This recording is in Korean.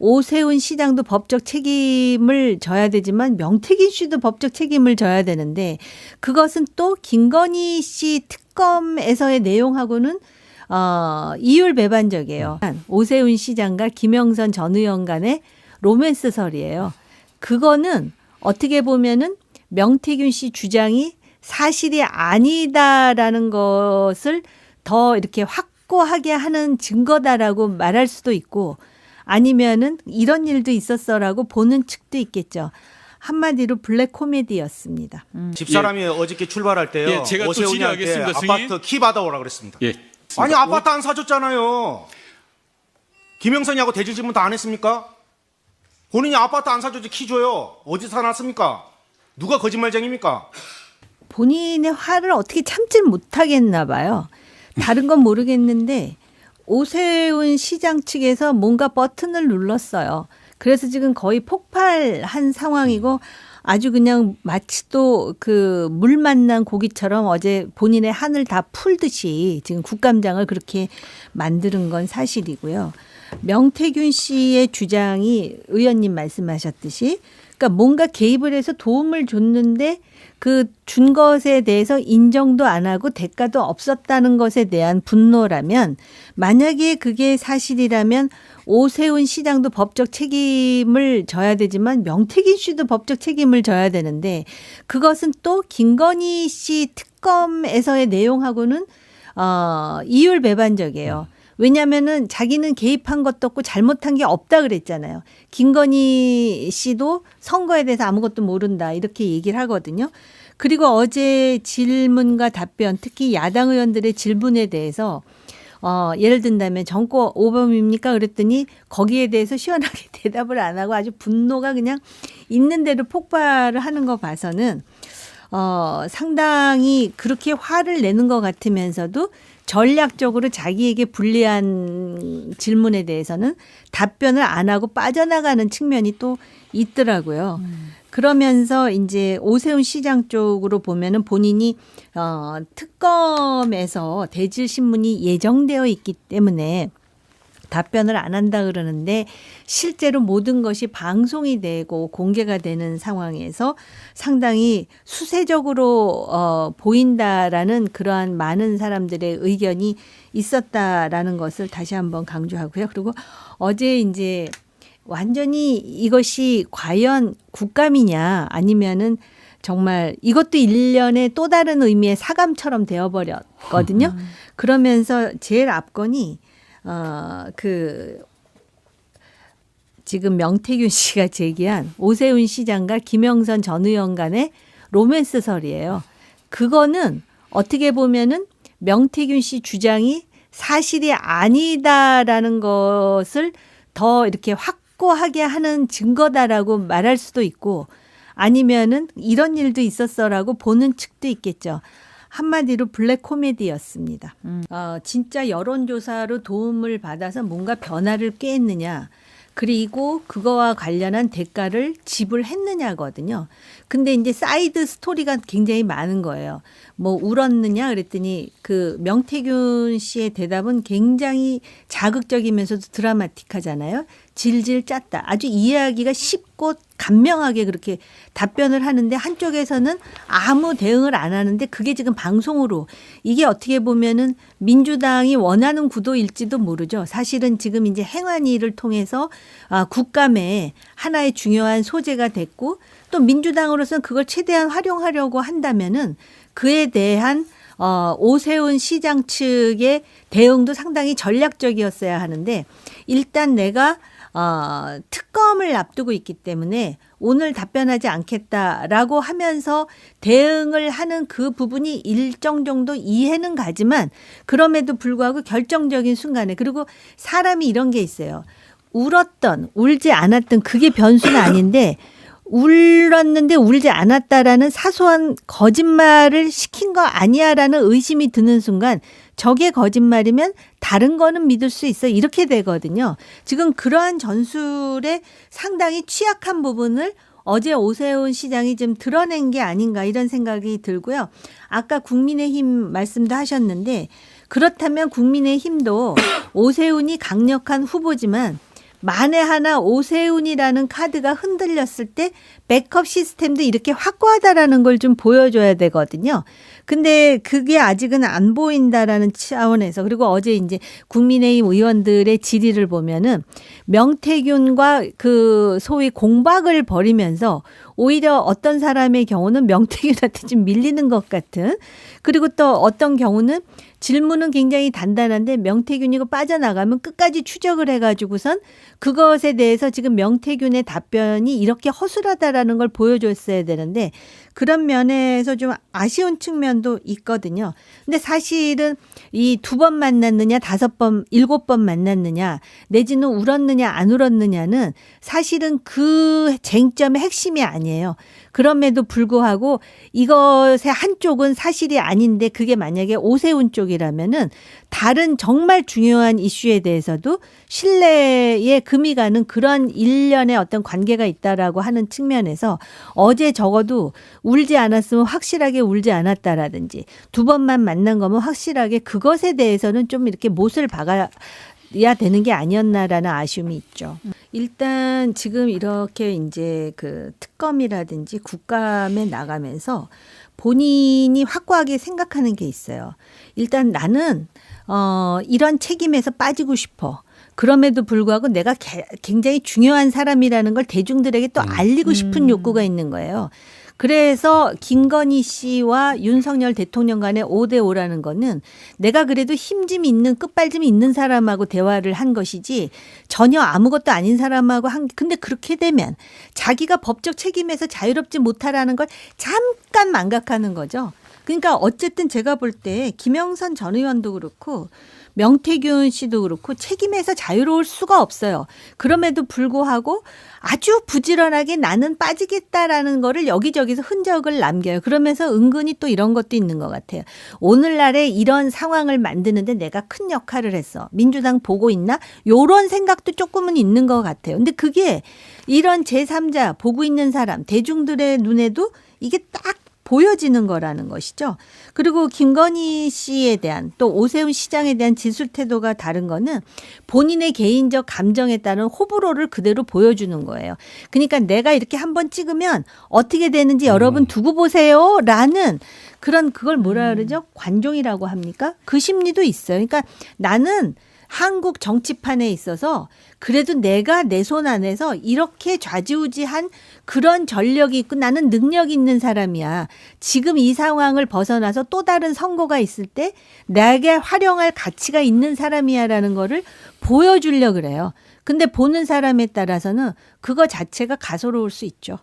오세훈 시장도 법적 책임을 져야 되지만 명태균 씨도 법적 책임을 져야 되는데 그것은 또 김건희 씨 특검에서의 내용하고는 어, 이율 배반적이에요. 오세훈 시장과 김영선 전 의원 간의 로맨스설이에요. 그거는 어떻게 보면은 명태균 씨 주장이 사실이 아니다라는 것을 더 이렇게 확고하게 하는 증거다라고 말할 수도 있고 아니면은 이런 일도 있었어라고 보는 측도 있겠죠. 한마디로 블랙 코미디였습니다. 집사람이 어저께 출발할 때요. 예, 제가 또 오세훈이한테 질의하겠습니다, 승인. 아파트 키 받아오라 그랬습니다. 예. 아니 아파트 안 사줬잖아요. 김영선이하고 대질 질문 다 안 했습니까? 본인이 아파트 안 사줬지 키 줘요. 어디서 사놨습니까? 누가 거짓말쟁입니까? 본인의 화를 어떻게 참질 못하겠나 봐요. 다른 건 모르겠는데 오세훈 시장 측에서 뭔가 버튼을 눌렀어요. 그래서 지금 거의 폭발한 상황이고 아주 그냥 마치 또 그 물 만난 고기처럼 어제 본인의 한을 다 풀듯이 지금 국감장을 그렇게 만드는 건 사실이고요. 명태균 씨의 주장이 의원님 말씀하셨듯이 그러니까 뭔가 개입을 해서 도움을 줬는데 그 준 것에 대해서 인정도 안 하고 대가도 없었다는 것에 대한 분노라면 만약에 그게 사실이라면 오세훈 시장도 법적 책임을 져야 되지만 명태균 씨도 법적 책임을 져야 되는데 그것은 또 김건희 씨 특검에서의 내용하고는 어, 이율 배반적이에요. 왜냐하면은 자기는 개입한 것도 없고 잘못한 게 없다 그랬잖아요. 김건희 씨도 선거에 대해서 아무것도 모른다 이렇게 얘기를 하거든요. 그리고 어제 질문과 답변, 특히 야당 의원들의 질문에 대해서 어, 예를 든다면 정권 오범입니까? 그랬더니 거기에 대해서 시원하게 대답을 안 하고 아주 분노가 그냥 있는 대로 폭발을 하는 거 봐서는 어, 상당히 그렇게 화를 내는 것 같으면서도 전략적으로 자기에게 불리한 질문에 대해서는 답변을 안 하고 빠져나가는 측면이 또 있더라고요. 그러면서 이제 오세훈 시장 쪽으로 보면은 본인이 어, 특검에서 대질 신문이 예정되어 있기 때문에 답변을 안 한다 그러는데 실제로 모든 것이 방송이 되고 공개가 되는 상황에서 상당히 수세적으로 어 보인다라는 그러한 많은 사람들의 의견이 있었다라는 것을 다시 한번 강조하고요. 그리고 어제 이제 완전히 이것이 과연 국감이냐 아니면은 정말 이것도 일련의 또 다른 의미의 사감처럼 되어버렸거든요. 그러면서 제일 앞건이 어, 그, 지금 명태균 씨가 제기한 오세훈 시장과 김영선 전 의원 간의 로맨스설이에요. 그거는 어떻게 보면은 명태균 씨 주장이 사실이 아니다라는 것을 더 이렇게 확고하게 하는 증거다라고 말할 수도 있고 아니면은 이런 일도 있었어라고 보는 측도 있겠죠. 한마디로 블랙 코미디였습니다. 어, 진짜 여론조사로 도움을 받아서 뭔가 변화를 꾀했느냐. 그리고 그거와 관련한 대가를 지불했느냐거든요. 근데 이제 사이드 스토리가 굉장히 많은 거예요. 뭐 울었느냐 그랬더니 그 명태균 씨의 대답은 굉장히 자극적이면서도 드라마틱하잖아요. 질질 짰다. 아주 이해하기가 쉽고 간명하게 그렇게 답변을 하는데 한쪽에서는 아무 대응을 안 하는데 그게 지금 방송으로 이게 어떻게 보면은 민주당이 원하는 구도일지도 모르죠. 사실은 지금 이제 행안위를 통해서 아, 국감에 하나의 중요한 소재가 됐고 또 민주당으로서는 그걸 최대한 활용하려고 한다면은 그에 대한 어, 오세훈 시장 측의 대응도 상당히 전략적이었어야 하는데 일단 내가 어, 특검을 앞두고 있기 때문에 오늘 답변하지 않겠다라고 하면서 대응을 하는 그 부분이 일정 정도 이해는 가지만 그럼에도 불구하고 결정적인 순간에 그리고 사람이 이런 게 있어요. 울었던 울지 않았던 그게 변수는 아닌데 울었는데 울지 않았다라는 사소한 거짓말을 시킨 거 아니야라는 의심이 드는 순간 저게 거짓말이면 다른 거는 믿을 수 있어 이렇게 되거든요. 지금 그러한 전술에 상당히 취약한 부분을 어제 오세훈 시장이 좀 드러낸 게 아닌가 이런 생각이 들고요. 아까 국민의힘 말씀도 하셨는데 그렇다면 국민의힘도 오세훈이 강력한 후보지만 만에 하나 오세훈이라는 카드가 흔들렸을 때 백업 시스템도 이렇게 확고하다라는 걸 좀 보여줘야 되거든요. 근데 그게 아직은 안 보인다라는 차원에서 그리고 어제 이제 국민의힘 의원들의 질의를 보면은 명태균과 그 소위 공박을 벌이면서 오히려 어떤 사람의 경우는 명태균한테 좀 밀리는 것 같은 그리고 또 어떤 경우는 질문은 굉장히 단단한데 명태균이가 빠져나가면 끝까지 추적을 해가지고선 그것에 대해서 지금 명태균의 답변이 이렇게 허술하다라는 걸 보여줬어야 되는데 그런 면에서 좀 아쉬운 측면도 있거든요. 근데 사실은 이 두 번 만났느냐, 다섯 번, 일곱 번 만났느냐, 내지는 울었느냐, 안 울었느냐는 사실은 그 쟁점의 핵심이 아니에요. 그럼에도 불구하고 이것의 한쪽은 사실이 아닌데 그게 만약에 오세훈 쪽이 라면은 다른 정말 중요한 이슈에 대해서도 신뢰에 금이 가는 그런 일련의 어떤 관계가 있다라고 하는 측면에서 어제 적어도 울지 않았으면 확실하게 울지 않았다라든지 두 번만 만난 거면 확실하게 그것에 대해서는 좀 이렇게 못을 박아 야 되는 게 아니었나라는 아쉬움이 있죠. 일단 지금 이렇게 이제 그 특검이라든지 국감에 나가면서 본인이 확고하게 생각하는 게 있어요. 일단 나는 어 이런 책임에서 빠지고 싶어. 그럼에도 불구하고 내가 개- 굉장히 중요한 사람이라는 걸 대중들에게 또 알리고 싶은 욕구가 있는 거예요. 그래서 김건희 씨와 윤석열 대통령 간의 5대 5라는 거는 내가 그래도 힘좀 있는 끝발좀 있는 사람하고 대화를 한 것이지 전혀 아무것도 아닌 사람하고 한 근데 그렇게 되면 자기가 법적 책임에서 자유롭지 못하라는 걸 잠깐 망각하는 거죠. 그러니까 어쨌든 제가 볼 때 김영선 전 의원도 그렇고 명태균 씨도 그렇고 책임에서 자유로울 수가 없어요. 그럼에도 불구하고 아주 부지런하게 나는 빠지겠다라는 거를 여기저기서 흔적을 남겨요. 그러면서 은근히 또 이런 것도 있는 것 같아요. 오늘날에 이런 상황을 만드는데 내가 큰 역할을 했어. 민주당 보고 있나? 요런 생각도 조금은 있는 것 같아요. 근데 그게 이런 제3자 보고 있는 사람, 대중들의 눈에도 이게 딱 보여지는 거라는 것이죠. 그리고 김건희 씨에 대한 또 오세훈 시장에 대한 진술 태도가 다른 거는 본인의 개인적 감정에 따른 호불호를 그대로 보여주는 거예요. 그러니까 내가 이렇게 한번 찍으면 어떻게 되는지 여러분 두고 보세요. 라는 그런 그걸 뭐라 그러죠? 관종이라고 합니까? 그 심리도 있어요. 그러니까 나는 한국 정치판에 있어서 그래도 내가 내 손 안에서 이렇게 좌지우지한 그런 전력이 있고 나는 능력 있는 사람이야. 지금 이 상황을 벗어나서 또 다른 선거가 있을 때 내게 활용할 가치가 있는 사람이야라는 거를 보여주려 그래요. 근데 보는 사람에 따라서는 그거 자체가 가소로울 수 있죠.